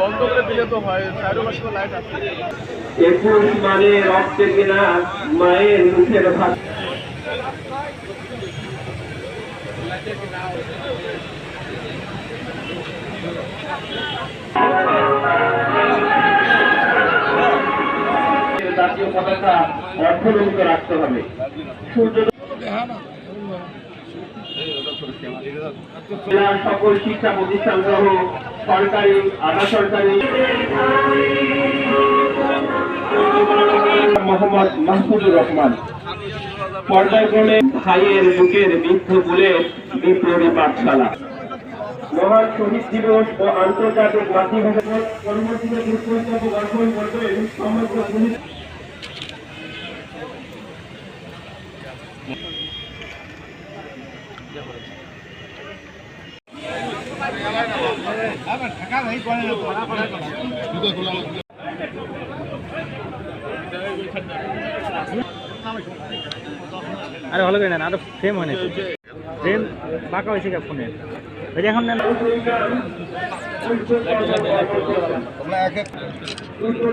বন্ধ করে দিলে তো হয় চারোপাশে তো লাইট মানে রক্তে কিনা মায়ের মুখের ভাত জাতীয় পতাকা অর্থনৈতিক রাখতে হবে। সূর্য সকল শিক্ষা প্রতিষ্ঠান সহ সরকারি, আধা সরকারি। মোহাম্মদ মাহমুদুর রহমান। পর্যায়ক্রমে ভাইয়ের বুকের বৃদ্ধ বলে বিপ্লবী পাঠশালা। মহান শহীদ দিবস ও আন্তর্জাতিক মাতৃভাষা কর্মসূচিতে পুলিশ আরে ভালো করে নেন, আরও ফ্রেম হয় না ফ্রেম বাঁকা হয়েছে কে ফোনে এখন নেন। উত্তর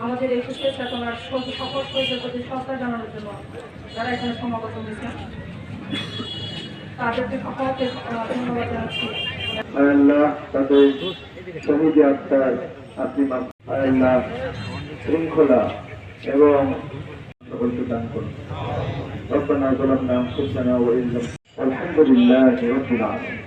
আমাদের একুশে চেতনার সব- সকল শহীদের প্রতি শ্রদ্ধা জানানোর জন্য যারা এখানে সমাগত হয়েছেন তাদেরকে সকলকে আহ, ধন্যবাদ জানাচ্ছি আল্লাহ তাদের শহীদ আত্মার আপনি মাফ আল্লাহ শৃঙ্খলা এবং সকলকে দান করুন ربنا ظلمنا انفسنا وان لم الحمد لله رب العالمين